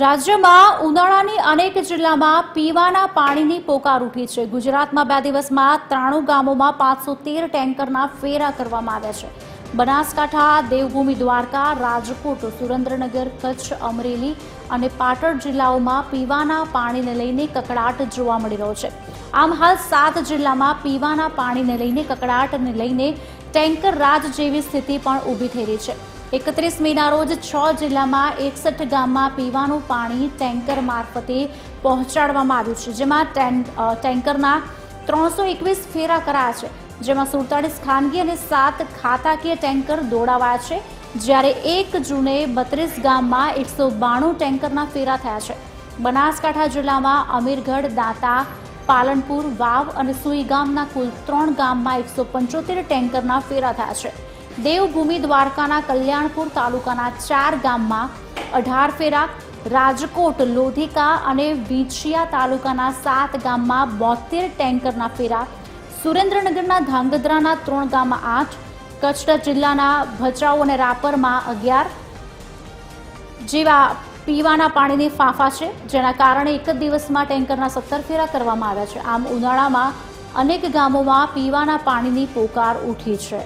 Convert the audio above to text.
રાજ્યમાં ઉનાળાની અનેક જિલ્લામાં પીવાના પાણીની પોકાર ઉઠી છે. ગુજરાતમાં બે દિવસમાં ત્રાણું ગામોમાં પાંચસો તેર ટેન્કરના ફેરા કરવામાં આવ્યા છે. બનાસકાંઠા, દેવભૂમિ, દ્વારકા, રાજકોટ, સુરેન્દ્રનગર, કચ્છ, અમરેલી અને પાટણ જિલ્લાઓમાં પીવાના પાણીને લઈને કકડાટ જોવા મળી રહ્યો છે. આમ હાલ સાત જિલ્લામાં પીવાના પાણીને લઈને કકડાટને લઈને ટેન્કર રાજ જેવી સ્થિતિ પણ ઊભી થઈ રહી છે. એકત્રીસ મેના રોજ છ જિલ્લામાં એકસઠ ગામમાં પીવાનું પાણી ટેન્કર મારફતે પહોંચાડવામાં આવ્યું છે, જેમાં ટેન- ટેન્કરના ત્રણસો એકવીસ ફેરા કરાયા છે, જેમાં સુડતાલીસ ખાનગી અને સાત ખાતાકીય ટેન્કર દોડાવાયા છે, જ્યારે એક જૂને બત્રીસ ગામમાં એકસો બાણું ટેન્કરના ફેરા થયા છે. બનાસકાંઠા જિલ્લામાં અમીરગઢ, દાંતા, પાલનપુર, વાવ અને સુઈ ગામના કુલ ત્રણ ગામમાં એકસો પંચોતેર ટેન્કરના ફેરા થયા છે. દેવભૂમિ દ્વારકાના કલ્યાણપુર તાલુકાના ચાર ગામમાં અઢાર ફેરા, રાજકોટ, લોધિકા અને વિછિયા તાલુકાના સાત ગામમાં બોતેર ટેન્કરના ફેરા, સુરેન્દ્રનગરના ધાંગધ્રાના ત્રણ ગામમાં આઠ, કચ્છ જિલ્લાના ભચાઉ અને રાપરમાં અગિયાર જેવા પીવાના પાણીની ફાંફા છે, જેના કારણે એક જ દિવસમાં ટેન્કરના સત્તર ફેરા કરવામાં આવ્યા છે. આમ ઉનાળામાં અનેક ગામોમાં પીવાના પાણીની પોકાર ઉઠી છે.